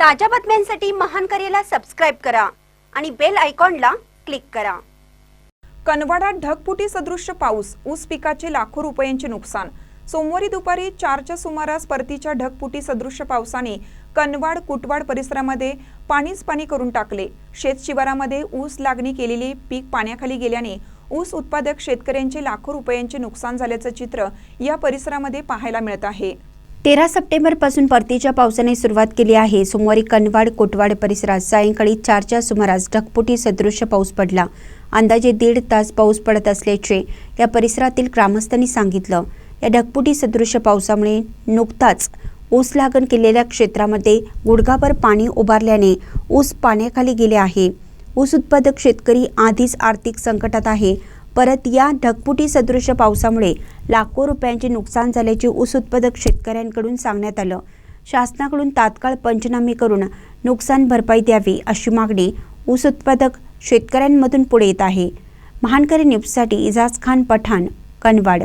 ताज्या बातम्यांसाठी महान करेला सबस्क्राईब करा आणि बेल आयकॉनला क्लिक करा. कनवाडात ढगफुटी सदृश्य पाऊस ऊस पिकाचे लाखो रुपयांचे नुकसान. सोमवारी दुपारी चारच्या सुमारास परतीच्या ढगफुटी सदृश्य पावसाने कनवाड कुटवाड परिसरामध्ये पाणीच पाणी करून टाकले. शेत शिवारामध्ये ऊस लागणी केलेले पीक पाण्याखाली गेल्याने ऊस उत्पादक शेतकऱ्यांचे लाखो रुपयांचे नुकसान झाल्याचं चित्र या परिसरामध्ये पाहायला मिळत आहे. तेरा सप्टेंबरपासून परतीच्या पावसाने सुरुवात केली आहे. सोमवारी कनवाड कोटवाड परिसरात सायंकाळी चारच्या सुमारास ढगपुटी सदृश्य पाऊस पडला. अंदाजे दीड तास पाऊस पडत असल्याचे या परिसरातील ग्रामस्थांनी सांगितलं. या ढगपुटी सदृश्य पावसामुळे नुकताच ऊस लागण केलेल्या क्षेत्रामध्ये गुडघाभर पाणी उभारल्याने ऊस पाण्याखाली गेले आहे. ऊस उत्पादक शेतकरी आधीच आर्थिक संकटात आहे. परत या ढगपुटी सदृश्य पावसामुळे लाखो रुपयांचे नुकसान झाल्याचे ऊस उत्पादक शेतकऱ्यांकडून सांगण्यात आलं. शासनाकडून तात्काळ पंचनामे करून नुकसान भरपाई द्यावी अशी मागणी ऊस उत्पादक शेतकऱ्यांमधून पुढे येत आहे. महानकरी न्यूजसाठी इजाज खान पठाण कनवाड.